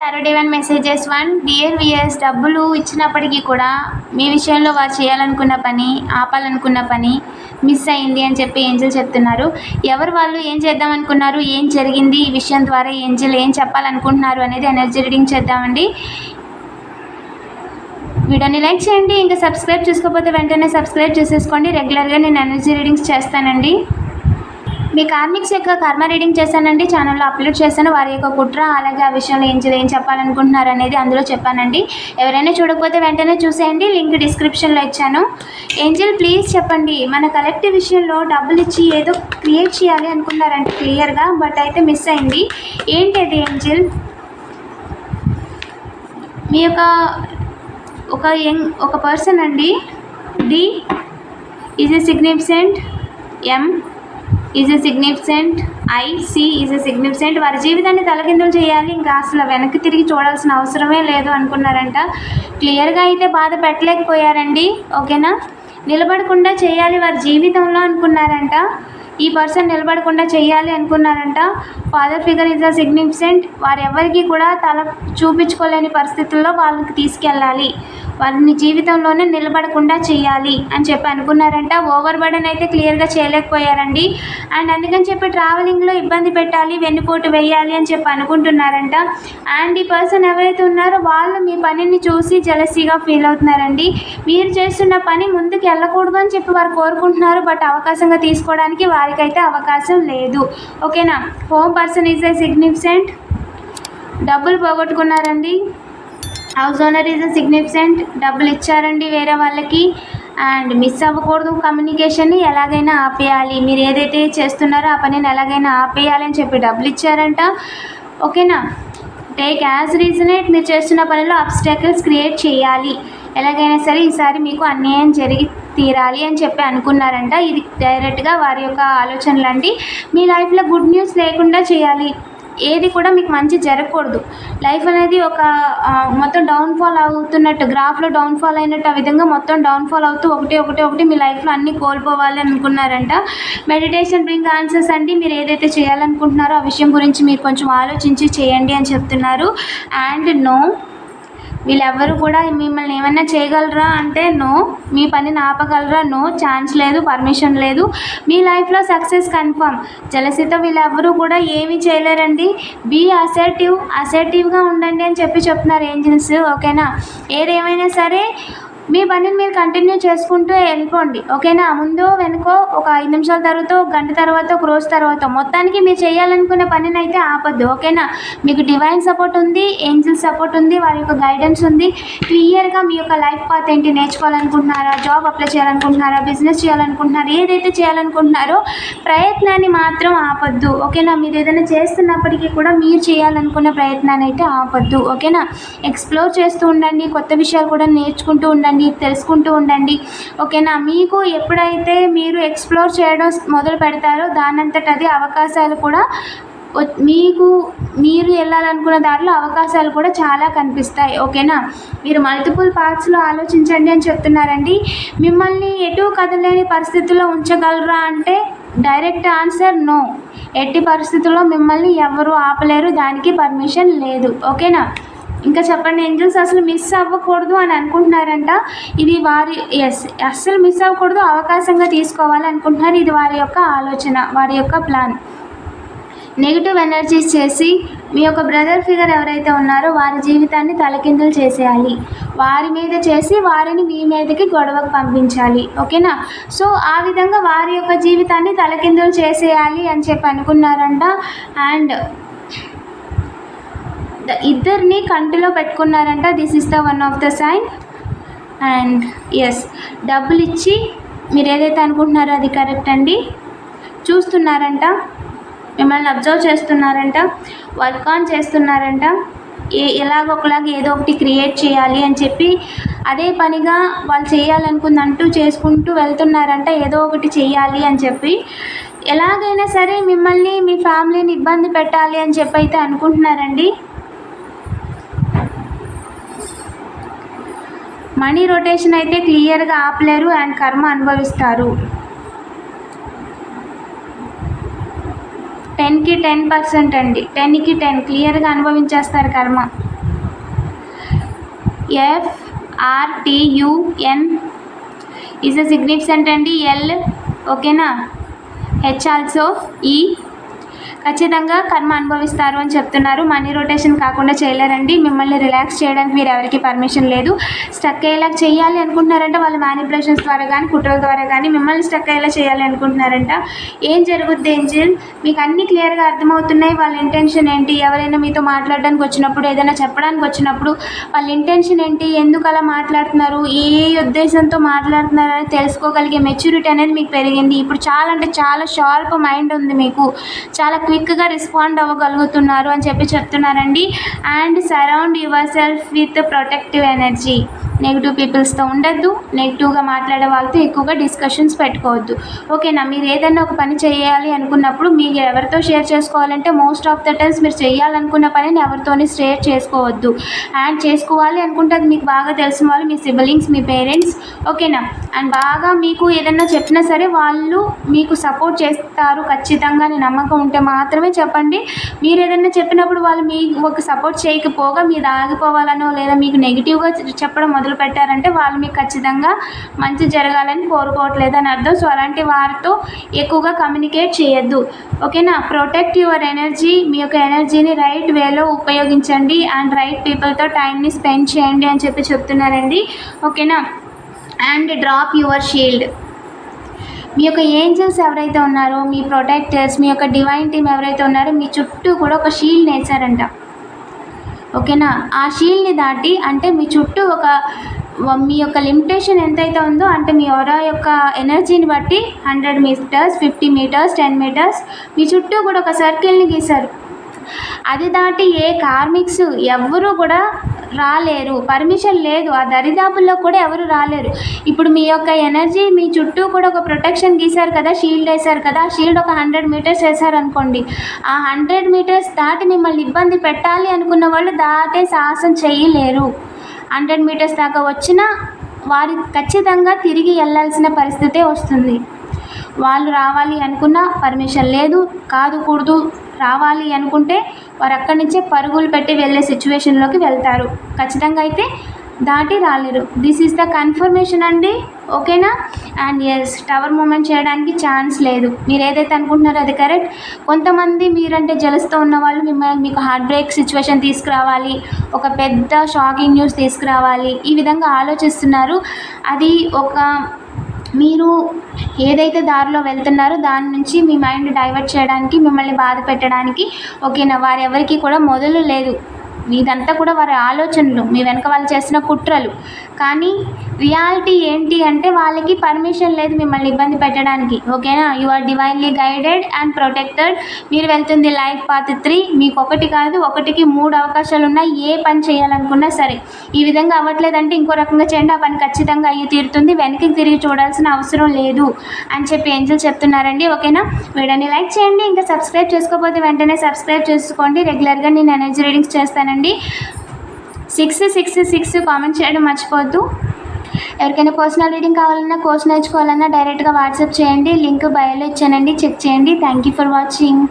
Third one messages one dear weirs డబ్బులు ఇచ్చినప్పటికీ కూడా మీ విషయంలో వారు చేయాలనుకున్న పని ఆపాలనుకున్న పని మిస్ అయింది అని చెప్పి ఏంజల్ చెప్తున్నారు. ఎవరు వాళ్ళు ఏం చేద్దాం అనుకున్నారు ఏం జరిగింది ఈ విషయం ద్వారా ఏంజల్ ఏం చెప్పాలనుకుంటున్నారు అనేది ఎనర్జీ రీడింగ్ చేద్దామండి. వీడియోని లైక్ చేయండి ఇంకా సబ్స్క్రైబ్ చేసుకోకపోతే వెంటనే సబ్స్క్రైబ్ చేసేసుకోండి. రెగ్యులర్గా నేను ఎనర్జీ రీడింగ్స్ చేస్తానండి. మీ కార్మిక్స్ యొక్క కర్మ రీడింగ్ చేశానండి ఛానల్లో అప్లోడ్ చేశాను. వారి యొక్క కుట్ర అలాగే ఆ విషయంలో ఏం ఏం చెప్పాలనుకుంటున్నారు అనేది అందులో చెప్పానండి. ఎవరైనా చూడకపోతే వెంటనే చూసేయండి. లింక్ డిస్క్రిప్షన్లో ఇచ్చాను. ఏంజల్ ప్లీజ్ చెప్పండి. మన కలెక్టివ్ విషయంలో డబ్బులు ఇచ్చి ఏదో క్రియేట్ చేయాలి అనుకున్నారంటే క్లియర్గా బట్ అయితే మిస్ అయింది. ఏంటి అది ఏంజిల్? మీ యొక్క ఒక యంగ్ ఒక పర్సన్ అండి. D is a significant M is a significant I C is a significant వారి జీవితాన్ని తలకిందులు చేయాలి. ఇంకా అసలు వెనక్కి తిరిగి చూడాల్సిన అవసరమే లేదు అనుకున్నారంట. క్లియర్గా అయితే బాధ పెట్టలేకపోయారండి. ఓకేనా నిలబడకుండా చేయాలి వారి జీవితంలో అనుకున్నారంట. ఈ పర్సన్ నిలబడకుండా చేయాలి అనుకున్నారంట. Father figure is a significant వారెవరికి కూడా తల చూపించుకోలేని పరిస్థితుల్లో వాళ్ళకి తీసుకెళ్ళాలి. వారిని జీవితంలోనే నిలబడకుండా చేయాలి అని చెప్పి అనుకున్నారంట. ఓవర్ బర్డన్ అయితే క్లియర్గా చేయలేకపోయారండి. అండ్ అందుకని చెప్పి ట్రావెలింగ్లో ఇబ్బంది పెట్టాలి వెన్నుపోటు వేయాలి అని చెప్పి అనుకుంటున్నారంట. అండ్ ఈ పర్సన్ ఎవరైతే ఉన్నారో వాళ్ళు మీ పనిని చూసి జలసీగా ఫీల్ అవుతున్నారండి. మీరు చేస్తున్న పని ముందుకు వెళ్ళకూడదు అని చెప్పి వారు కోరుకుంటున్నారు. బట్ అవకాశంగా తీసుకోవడానికి అయితే అవకాశం లేదు. ఓకేనా? Home person is a significant డబ్బులు పోగొట్టుకున్నారండి. హౌస్ ఓనర్ ఈజ్ సిగ్నిఫికెంట్ డబ్బులు ఇచ్చారండి వేరే వాళ్ళకి. అండ్ మిస్ అవ్వకూడదు కమ్యూనికేషన్ని ఎలాగైనా ఆపేయాలి. మీరు ఏదైతే చేస్తున్నారో ఆ పనిని ఎలాగైనా ఆపేయాలి అని చెప్పి డబ్బులు ఇచ్చారంట. ఓకేనా? టేక్ యాజ్ రీజనేట్ మీరు చేస్తున్న పనిలో అబ్స్టాకిల్స్ క్రియేట్ చేయాలి. ఎలాగైనా సరే ఈసారి మీకు అన్యాయం జరిగి తీరాలి అని చెప్పి అనుకున్నారంట. ఇది డైరెక్ట్గా వారి యొక్క ఆలోచన లాంటి మీ లైఫ్లో గుడ్ న్యూస్ లేకుండా చేయాలి. ఏది కూడా మీకు మంచి జరగకూడదు. లైఫ్ అనేది ఒక మొత్తం డౌన్ఫాల్ అవుతున్నట్టు గ్రాఫ్లో డౌన్ఫాల్ అయినట్టు ఆ విధంగా మొత్తం డౌన్ఫాల్ అవుతూ ఒకటి ఒకటి ఒకటి మీ లైఫ్లో అన్నీ కోల్పోవాలి అనుకున్నారంట. మెడిటేషన్ బ్రింగ్ ఆన్సర్స్ అండి. మీరు ఏదైతే చేయాలనుకుంటున్నారో ఆ విషయం గురించి మీరు కొంచెం ఆలోచించి చేయండి అని చెప్తున్నారు. అండ్ నో వీళ్ళెవ్వరు కూడా మిమ్మల్ని ఏమైనా చేయగలరా అంటే నో మీ పనిని ఆపగలరా నో ఛాన్స్ లేదు పర్మిషన్ లేదు. మీ లైఫ్లో సక్సెస్ కన్ఫర్మ్. జలసితో వీళ్ళెవ్వరూ కూడా ఏమీ చేయలేరండి. బీ అసర్టివ్ అసర్టివ్గా ఉండండి అని చెప్పి చెప్తున్నారు ఏంజిల్స్ ఓకేనా? ఏదేమైనా సరే మీ పనిని మీరు కంటిన్యూ చేసుకుంటూ వెళ్ళిపోండి. ఓకేనా? ముందు వెనుకో ఒక ఐదు నిమిషాల తర్వాత ఒక గంట తర్వాత ఒక రోజు తర్వాత. మొత్తానికి మీరు చేయాలనుకున్న పనిని అయితే ఆపద్దు. ఓకేనా? మీకు డివైన్ సపోర్ట్ ఉంది ఏంజిల్ సపోర్ట్ ఉంది వారి యొక్క గైడెన్స్ ఉంది. క్లియర్గా మీ యొక్క లైఫ్ పాత్ ఏంటి నేర్చుకోవాలనుకుంటున్నారా? జాబ్ అప్లై చేయాలనుకుంటున్నారా? బిజినెస్ చేయాలనుకుంటున్నారా? ఏదైతే చేయాలనుకుంటున్నారో ప్రయత్నాన్ని మాత్రం ఆపద్దు. ఓకేనా? మీరు ఏదైనా చేస్తున్నప్పటికీ కూడా మీరు చేయాలనుకున్న ప్రయత్నాన్ని అయితే ఆపద్దు. ఓకేనా? ఎక్స్ప్లోర్ చేస్తూ ఉండండి. కొత్త విషయాలు కూడా నేర్చుకుంటూ ఉండండి. తెలుసుకుంటూ ఉండండి. ఓకేనా? మీకు ఎప్పుడైతే మీరు ఎక్స్ప్లోర్ చేయడం మొదలు పెడతారో దానంతట అది అవకాశాలు కూడా మీకు మీరు వెళ్ళాలనుకున్న దాంట్లో అవకాశాలు కూడా చాలా కనిపిస్తాయి. ఓకేనా? మీరు మల్టిపుల్ పార్ట్స్లో ఆలోచించండి అని చెప్తున్నారండి. మిమ్మల్ని ఎటు కదలేని పరిస్థితుల్లో ఉంచగలరా అంటే డైరెక్ట్ ఆన్సర్ నో. ఎట్టి పరిస్థితుల్లో మిమ్మల్ని ఎవరు ఆపలేరు దానికి పర్మిషన్ లేదు. ఓకేనా? ఇంకా చెప్పండి ఏంజల్స్ అసలు మిస్ అవ్వకూడదు అని అనుకుంటున్నారంట. ఇది వారి ఎస్ అస్సలు మిస్ అవ్వకూడదు అవకాశంగా తీసుకోవాలి అనుకుంటున్నారు. ఇది వారి యొక్క ఆలోచన వారి యొక్క ప్లాన్ నెగిటివ్ ఎనర్జీస్ చేసి మీ యొక్క బ్రదర్ ఫిగర్ ఎవరైతే ఉన్నారో వారి జీవితాన్ని తలకిందులు చేసేయాలి. వారి మీద చేసి వారిని మీ మీదకి గొడవకు పంపించాలి. ఓకేనా? సో ఆ విధంగా వారి యొక్క జీవితాన్ని తలకిందులు చేసేయాలి అని చెప్పి అనుకున్నారంట. అండ్ ఇద్దరిని కంటిలో పెట్టుకున్నారంట. This is the one of the sign and S డబ్బులు ఇచ్చి మీరు ఏదైతే అనుకుంటున్నారో అది కరెక్ట్ అండి. చూస్తున్నారంట. మిమ్మల్ని అబ్జర్వ్ చేస్తున్నారంట. వర్క్ ఆన్ చేస్తున్నారంట. ఏ ఎలాగొకలాగా ఏదో ఒకటి క్రియేట్ చేయాలి అని చెప్పి అదే పనిగా వాళ్ళు చేయాలనుకుందంటూ చేసుకుంటూ వెళ్తున్నారంట. ఏదో ఒకటి చేయాలి అని చెప్పి. ఎలాగైనా సరే మిమ్మల్ని మీ ఫ్యామిలీని ఇబ్బంది పెట్టాలి అని చెప్పి అయితే అనుకుంటున్నారండి. మనీ రొటేషన్ అయితే క్లియర్గా ఆపలేరు అండ్ కర్మ అనుభవిస్తారు. టెన్కి టెన్ పర్సెంట్ అండి. టెన్కి టెన్ క్లియర్గా అనుభవించేస్తారు కర్మ. F R TUN is a significant అండి. ఎల్ ఓకేనా? హెచ్ ఆల్సో ఈ ఖచ్చితంగా కర్మ అనుభవిస్తారు అని చెప్తున్నారు. మనీ రొటేషన్ కాకుండా చేయలేరండి. మిమ్మల్ని రిలాక్స్ చేయడానికి మీరు ఎవరికి పర్మిషన్ లేదు. స్టక్ అయ్యేలా చేయాలి అనుకుంటున్నారంటే వాళ్ళ మ్యానిపులేషన్స్ ద్వారా కానీ కుట్రల ద్వారా కానీ మిమ్మల్ని స్టక్ అయ్యేలా చేయాలి అనుకుంటున్నారంట. ఏం జరుగుద్ది ఏంజిల్? మీకు అన్ని క్లియర్గా అర్థమవుతున్నాయి. వాళ్ళ ఇంటెన్షన్ ఏంటి? ఎవరైనా మీతో మాట్లాడడానికి వచ్చినప్పుడు ఏదైనా చెప్పడానికి వచ్చినప్పుడు వాళ్ళ ఇంటెన్షన్ ఏంటి? ఎందుకు అలా మాట్లాడుతున్నారు? ఏ ఉద్దేశంతో మాట్లాడుతున్నారు అని తెలుసుకోగలిగే మెచ్యూరిటీ అనేది మీకు పెరిగింది. ఇప్పుడు చాలా అంటే చాలా షార్ప్ మైండ్ ఉంది మీకు. చాలా క్విక్గా రెస్పాండ్ అవ్వగలుగుతున్నారు అని చెప్పి చెప్తున్నారండి. And surround yourself with protective energy negative పీపుల్స్తో ఉండద్దు. నెగిటివ్గా మాట్లాడే వాళ్ళతో ఎక్కువగా డిస్కషన్స్ పెట్టుకోవద్దు. ఓకేనా? మీరు ఏదైనా ఒక పని చేయాలి అనుకున్నప్పుడు మీరు ఎవరితో షేర్ చేసుకోవాలంటే మోస్ట్ ఆఫ్ ద టైమ్స్ మీరు చేయాలనుకున్న పనిని ఎవరితోని షేర్ చేసుకోవద్దు. అండ్ చేసుకోవాలి అనుకుంటే అది మీకు బాగా తెలిసిన వాళ్ళు మీ సిబ్లింగ్స్ మీ పేరెంట్స్ ఓకేనా? అండ్ బాగా మీకు ఏదైనా చెప్పినా సరే వాళ్ళు మీకు సపోర్ట్ చేస్తారు ఖచ్చితంగా అని నమ్మకం ఉంటే మాత్రమే చెప్పండి. మీరు ఏదైనా చెప్పినప్పుడు వాళ్ళు మీకు ఒక సపోర్ట్ చేయకపోగా మీరు ఆగిపోవాలనో లేదా మీకు నెగిటివ్గా చెప్పడం మొదలు పెట్టారంటే వాళ్ళు మీకు ఖచ్చితంగా మంచి జరగాలని కోరుకోవట్లేదు అని అర్థం. సో అలాంటి వారితో ఎక్కువగా కమ్యూనికేట్ చేయొద్దు. ఓకేనా? ప్రొటెక్ట్ యువర్ ఎనర్జీ మీ యొక్క ఎనర్జీని రైట్ వేలో ఉపయోగించండి అండ్ రైట్ పీపుల్తో టైంని స్పెండ్ చేయండి అని చెప్పి చెప్తున్నారండి ఓకేనా? అండ్ డ్రాప్ యువర్ షీల్డ్ మీ యొక్క ఏంజల్స్ ఎవరైతే ఉన్నారో మీ ప్రొటెక్టర్స్ మీ యొక్క డివైన్ టీమ్ ఎవరైతే ఉన్నారో మీ చుట్టూ కూడా ఒక షీల్డ్ వేసారంట ఓకేనా? ఆ షీల్డ్ని దాటి అంటే మీ చుట్టూ ఒక మీ యొక్క లిమిటేషన్ ఎంతైతే ఉందో అంటే మీ ఎవరో యొక్క ఎనర్జీని బట్టి hundred meters fifty meters ten meters మీ చుట్టూ కూడా ఒక సర్కిల్ని గీశారు. అది దాటి ఏ కార్మిక్స్ ఎవ్వరూ కూడా రాలేరు. పర్మిషన్ లేదు. ఆ దరిదాపుల్లో కూడా ఎవరు రాలేరు. ఇప్పుడు మీ యొక్క ఎనర్జీ మీ చుట్టూ కూడా ఒక ప్రొటెక్షన్ గీశారు కదా షీల్డ్ వేశారు కదా ఆ షీల్డ్ ఒక హండ్రెడ్ మీటర్స్ వేశారు అనుకోండి. ఆ హండ్రెడ్ మీటర్స్ దాటి మిమ్మల్ని ఇబ్బంది పెట్టాలి అనుకున్న వాళ్ళు దాటే సాహసం చేయలేరు. హండ్రెడ్ మీటర్స్ దాకా వచ్చినా వారి ఖచ్చితంగా తిరిగి వెళ్ళాల్సిన పరిస్థితే వస్తుంది. వాళ్ళు రావాలి అనుకున్నా పర్మిషన్ లేదు. కాదు కూడదు. రావాలి అనుకుంటే వారు అక్కడి నుంచే పరుగులు పెట్టి వెళ్ళే సిచ్యువేషన్లోకి వెళ్తారు. ఖచ్చితంగా అయితే దాటి రాలేరు. దిస్ ఈస్ ద కన్ఫర్మేషన్ అండి. ఓకేనా? అండ్ ఎస్ టవర్ మూమెంట్ చేయడానికి ఛాన్స్ లేదు. మీరు ఏదైతే అనుకుంటున్నారో అది కరెక్ట్ కొంతమంది మీరంటే జలస్తో ఉన్న వాళ్ళు మిమ్మల్ని మీకు హార్ట్ బ్రేక్ సిచ్యువేషన్ తీసుకురావాలి ఒక పెద్ద షాకింగ్ న్యూస్ తీసుకురావాలి ఈ విధంగా ఆలోచిస్తున్నారు. అది ఒక మీరు ఏదైతే దారిలో వెళ్తున్నారో దాని నుంచి మీ మైండ్ డైవర్ట్ చేయడానికి మిమ్మల్ని బాధ పెట్టడానికి ఓకేనా? వారు ఎవరికి కూడా మొదలు లేదు. మీదంతా కూడా వారి ఆలోచనలు మీ వెనక వాళ్ళు చేసిన కుట్రలు. కానీ రియాలిటీ ఏంటి అంటే వాళ్ళకి పర్మిషన్ లేదు మిమ్మల్ని ఇబ్బంది పెట్టడానికి ఓకేనా? You are divinely guided and protected మీరు వెళ్తుంది లైఫ్ పాత్ త్రీ మీకు ఒకటి కాదు ఒకటికి మూడు అవకాశాలు ఉన్నాయి ఏ పని చేయాలనుకున్నా సరే. ఈ విధంగా అవ్వట్లేదంటే ఇంకో రకంగా చేయండి. ఆ పని ఖచ్చితంగా అయ్యి తీరుతుంది. వెనక్కి తిరిగి చూడాల్సిన అవసరం లేదు అని చెప్పి ఏంజల్ చెప్తున్నారండి. ఓకేనా? వీడియోని లైక్ చేయండి. ఇంకా సబ్స్క్రైబ్ చేసుకోకపోతే వెంటనే సబ్స్క్రైబ్ చేసుకోండి. రెగ్యులర్గా నేను ఎనర్జీ రీడింగ్స్ చేస్తానండి. సిక్స్ సిక్స్ సిక్స్ కామెంట్ చేయడం మర్చిపోద్దు ఎవరికైనా పర్సనల్ రీడింగ్ కావాలన్నా కోర్స్ నేర్చుకోవాలన్నా డైరెక్ట్గా వాట్సాప్ చేయండి లింక్ బయోలో ఇచ్చానండి చెక్ చేయండి. Thank you for watching